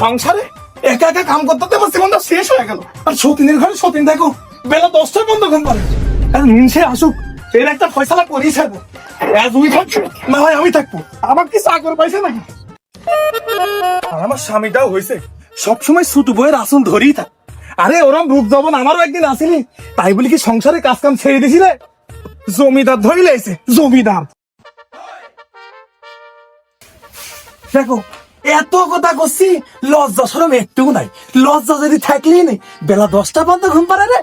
সংসারে? একা একা কাম করতে আমার জীবনটা শেষ হয়ে গেল। আর সতীনের ঘরে সতীন দেখো বেলা দশটায় বন্ধ ঘুম পারে আর নিনসে আসুক, এর একটা ফয়সালা থাকব না আমি থাকব। আমার কি চাকর পাইছে নাকি? আর আমার স্বামীটাও হয়েছে সবসময় ছুটু বইয়ের আসন ধরেই থাক। আরে, ওরম রূপ যখন আমারও একদিন আসেনি। তাই বলি কি সংসারে কাজ কাম ছেড়ে দিছিলে? জমিদার ধরিলে লাইছে জমিদার। দেখো এত কথা করছি লজ্জা সরম একটু নাই। লজ্জা যদি থাকলেই নেই বেলা দশটা পর্যন্ত ঘুম পারে রে।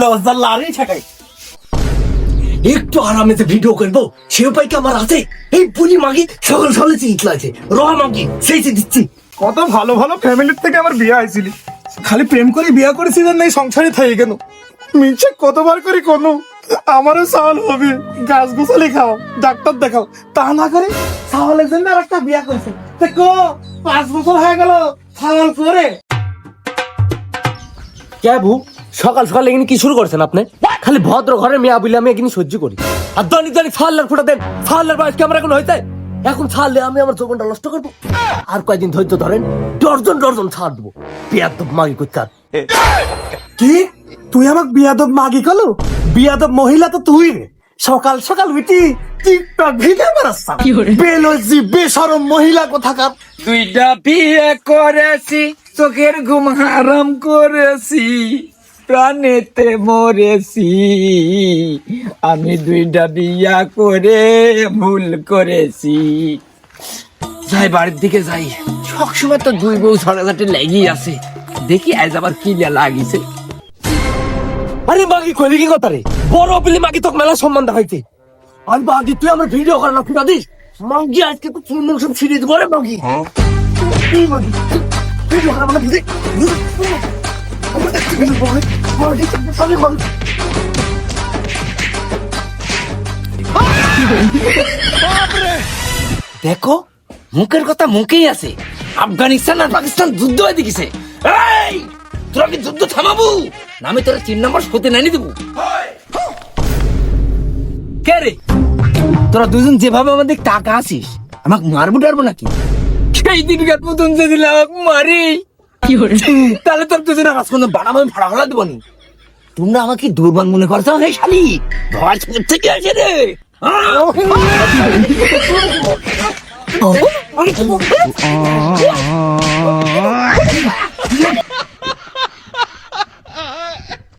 লজ্জা লাড়ি ঠেকাই। একটু আরামে ভিডিও করব, সে উপায় কি আমার আছে? এই পুলি মাগি সকাল সকালে চিন্তা আছে র মাগি, সেই দিচ্ছি। কত ভালো ভালো ফ্যামিলির থেকে আমার বিয়ে হয়েছিলি। খালি প্রেম করে বিয়ে করেছি না নাই, সংসারে থাকে কেন? মিছে কতবার করি কোনো? আমারও সাওয়াল হবে। গাছ গোছালি খাও, ডাক্তার দেখাও। তা না করে সাওয়ালের জন্য আর একটা বিয়ে করেছে। দেখো পাঁচ বছর হয়ে গেল সাওয়াল করে কে বু সকাল সকাল এখানে কি শুরু করছেন আপনি? খালি ভদ্র ঘরে মেয়া বলে আমি এখানে সহ্য করি। আর দৈনিক দৈনিক ফাল্লার ফুটা দেন, ফাল্লার বয়স কি আমার এখন হইতে? এখন ছাড়লে আমি আমার জীবনটা নষ্ট করব। আর কয়েকদিন ধৈর্য ধরেন ডর্জন ডর্জন ছাড় দেবো। পেয়ার তো মাগি করতে কি? তুই আমাক বিয়াদব মাগি কলো? বিয়াদব মহিলা তো তুই রে। সকাল সকাল উঠি টিকটক ভিডিও বানাচ্ছা বেলজি বেসরম মহিলা কোথাকার? দুইটা বিয়ে করেছি চোখের ঘুম হারাম করেছি। প্রাণেতে মরেছি। আমি দুইটা বিয়া করে ভুল করেছি। যাই বাড়ির দিকে যাই। সবসময় তো দুই বউ ঝড়াঝাটি লেগেই আছে। দেখি আজ আবার কি লাগিছে। আরে মাগি কইলি কি কথা রে? বড় বিলি মাগি তোকে মেলা সম্মান দেখাইতে আর মাগি তুই আমার ভিডিও করে না ফুটা দিস। মাগি আজকে তো চুল সব ছিঁড়ে দেবো রে মাগি। মাগি, ভিডিও করে আমার দিদি। মাগি, মাগি, মাগি। দেখো, মুখের কথা মুখেই আছে। আফগানিস্তান আর পাকিস্তান যুদ্ধ হয়ে দেখিছে। তোরা কি যুদ্ধ থামাবো? না, আমি তোরা তিন নম্বর সতে নানি দেবো। কে রে? তোরা দুজন যেভাবে আমাদের টাকা আসিস আমাকে মারবো টারবো নাকি? সেই দিনকার মতন যদি আমাকে মারি তাহলে তোর তুই না কোনো বানাম আমি ভাড়া হলা দেবো নি তোমরা আমাকে দুর্বল মনে করছ? হে শালি ধর থেকে আসে রে। হ্যাঁ?